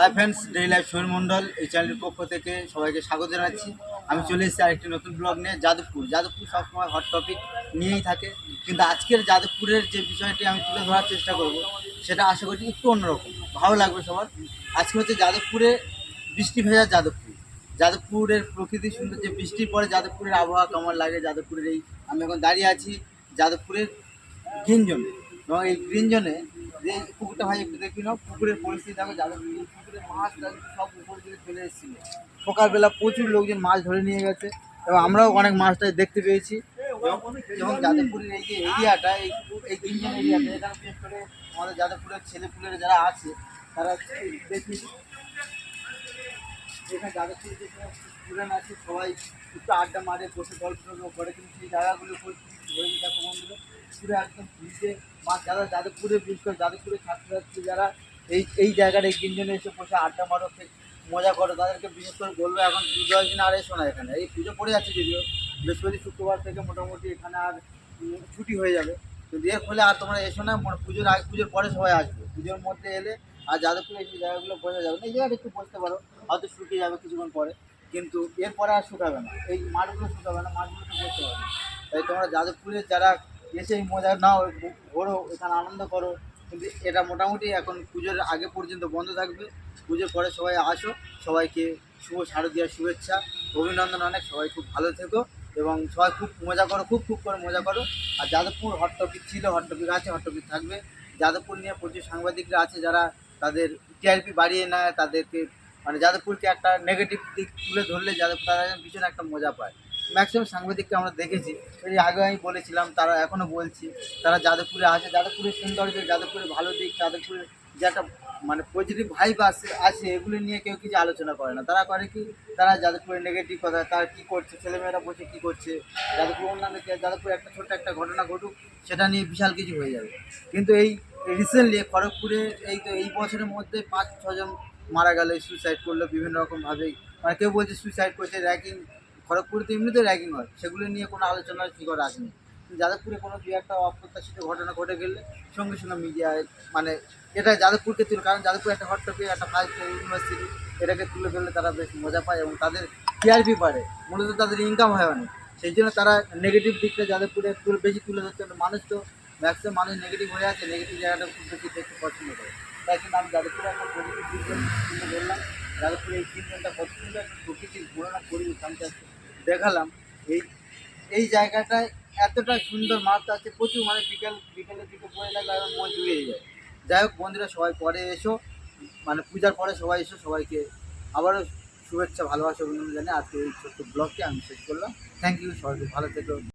Hi friends day life Sohel Mondal এই চ্যানেলের পক্ষ থেকে সবাইকে স্বাগত জানাচ্ছি। আমি চলে এসেছি আরেকটি নতুন ব্লগ নিয়ে, যাদবপুর। যাদবপুর সবসময় হট টপিক নিয়েই থাকে, কিন্তু আজকের যাদবপুরের যে বিষয়টি আমি তুলে ধরার চেষ্টা করব, সেটা আশা করছি একটু অন্যরকম। ভালো লাগবে সবার। আজকে হচ্ছে যাদবপুরে বৃষ্টি ভেজা যাদবপুর। যাদবপুরের প্রকৃতি সুন্দর, যে বৃষ্টির পরে যাদবপুরের আবহাওয়া কেমন লাগে, যাদবপুরের এই, আমি এখন দাঁড়িয়ে আছি যাদবপুরের গ্রিন জোনে এবং এই গ্রিন জোনে যে পুকুরটা ভাই একটু দেখি নাও, পুকুরের পরিস্থিতি দেখো যাদবপুর পুকুরের মাছ সব উপর দিকে চলে এসেছিল। সকালবেলা প্রচুর লোকজন মাছ ধরে নিয়ে গেছে, এবং আমরাও অনেক মাছটা দেখতে পেয়েছি। এবং- যাদবপুরের এই যে এরিয়াটা, এই গ্রিন এরিয়াটা এখানে বিশেষ করে আমাদের যাদবপুরের ছেলেপুলেরা যারা আছে, তারা দেখি এখানে যাদবপুর যে স্টুডেন্ট আছে, সবাই একটু আড্ডা মারে, বসে গল্প করে কিন্তু সেই জায়গাগুলো পুরো একদম ভিজে। বা যারা যাদবপুরে বিশেষ করে যাদবপুরের ছাত্রছাত্রী যারা এই এই জায়গার এই তিনজনে এসে বসে আড্ডা মারো মজা করো। তাদেরকে বিশেষ করে বলব, এখন পুজো দিন আর এসো না এখানে। এই পুজো পড়ে যাচ্ছে যদিও। বৃহস্পতি, শুক্রবার থেকে মোটামুটি এখানে আর ছুটি হয়ে যাবে। তো এর ফলে আর তোমরা এসো না পুজোর আগে, পুজোর পরে সবাই আসবে। পুজোর মধ্যে এলে আর যাদবপুরে এই জায়গাগুলো বোঝা যাবে না। এই জায়গাটা একটু বসতে পারো। হয়তো শুকিয়ে যাবে কিছুক্ষণ পরে। কিন্তু এরপরে আর শুকাবে না। এই মাঠগুলো শুকাবে না, মাঠগুলোতে বসতে পারবে তাই তোমরা যাদবপুরের যারা এসে মজা নাও, ঘোরো, এখানে আনন্দ করো। কিন্তু এটা মোটামুটি এখন পুজোর আগে পর্যন্ত বন্ধ থাকবে। পুজোর পরে সবাই আসো, সবাইকে শুভ শারদীয়ার শুভেচ্ছা, অভিনন্দন অনেক, সবাই খুব ভালো থেকো এবং সবাই খুব মজা করো, খুব খুব করে মজা করো। আর যাদবপুর হট টপিক ছিল হট টপিক আছে হট টপিক থাকবে। যাদবপুর নিয়ে প্রচুর সাংবাদিকরা আছে যারা তাদের টিআরপি বাড়িয়ে নেয়, তাদেরকে মানে যাদবপুরকে একটা নেগেটিভ দিক তুলে ধরলে যাদব তারা ভীষণ একটা মজা পায়। ম্যাক্সিমাম সাংবাদিককে আমরা দেখেছি। এই আগে আমি বলেছিলাম, তারা এখনও বলছি, তারা যাদবপুরে আছে। যাদবপুরের সৌন্দর্য যাদবপুরের ভালো দিক, যাদবপুরের যে একটা মানে পজিটিভ ভাইব আসে আছে এগুলো নিয়ে কেউ কিছু আলোচনা করে না। তারা করে কি, তারা যাদবপুরের নেগেটিভ কথা, তারা কী করছে, ছেলেমেয়েরা বসে কী করছে, যাদবপুর অন্যান্য যাদবপুরে একটা ছোট্ট একটা ঘটনা ঘটুক, সেটা নিয়ে বিশাল কিছু হয়ে যাবে। কিন্তু এই রিসেন্টলি খড়গপুরে, এই তো এই বছরের মধ্যে পাঁচ, ছজন মারা গেল সুইসাইড করল বিভিন্ন রকমভাবেই মানে কেউ বলছে সুইসাইড করছে র্যাকিং খড়গপুরে তো এমনিতেও র্যাকিং হয়। সেগুলো নিয়ে কোনো আলোচনার শিকর আসেনি। যাদবপুরে কোনো দু একটা অপ্রত্যাশিত ঘটনা ঘটে গেলে সঙ্গে সঙ্গে মিডিয়ায় মানে এটা যাদবপুরকে তুলে, কারণ যাদবপুর একটা হট টপিক একটা ফাইভ ইউনিভার্সিটি এটাকে তুলে ধরলে তারা বেশ মজা পায় এবং তাদের টিআরপি বাড়ে। মূলত তাদের ইনকাম হয় অনেক। সেই জন্য তারা নেগেটিভ দিকটা যাদবপুরে তুলে, বেশি তুলে ধরতে। মানুষ তো ম্যাক্সিমাম মানুষ নেগেটিভ হয়ে আছে নেগেটিভ জায়গাটা খুব বেশি দেখতে পছন্দ করে। তাই কিন্তু আমি যাদবপুরে একটা পজিটিভ দিক তুলে ধরলাম। যাদবপুরে এই তিনজনটা কত সুন্দর প্রকৃতির just দেখালাম, এই এই জায়গাটায় এতটা সুন্দর মাছ আছে, প্রচুর মানে বিকেল, বিকেলের দিকে বয়ে লাগলে আমার মন জুড়িয়ে যায়। যাই হোক বন্ধুরা, সবাই পরে এসো মানে পূজার পরে সবাই এসো, সবাইকে আবারও শুভেচ্ছা, ভালোবাসা, অভিনন্দন জানে আজকে এই ছোট্ট ব্লগকে আমি শেষ করলাম। থ্যাংক ইউ সবাইকে ভালো থেকো।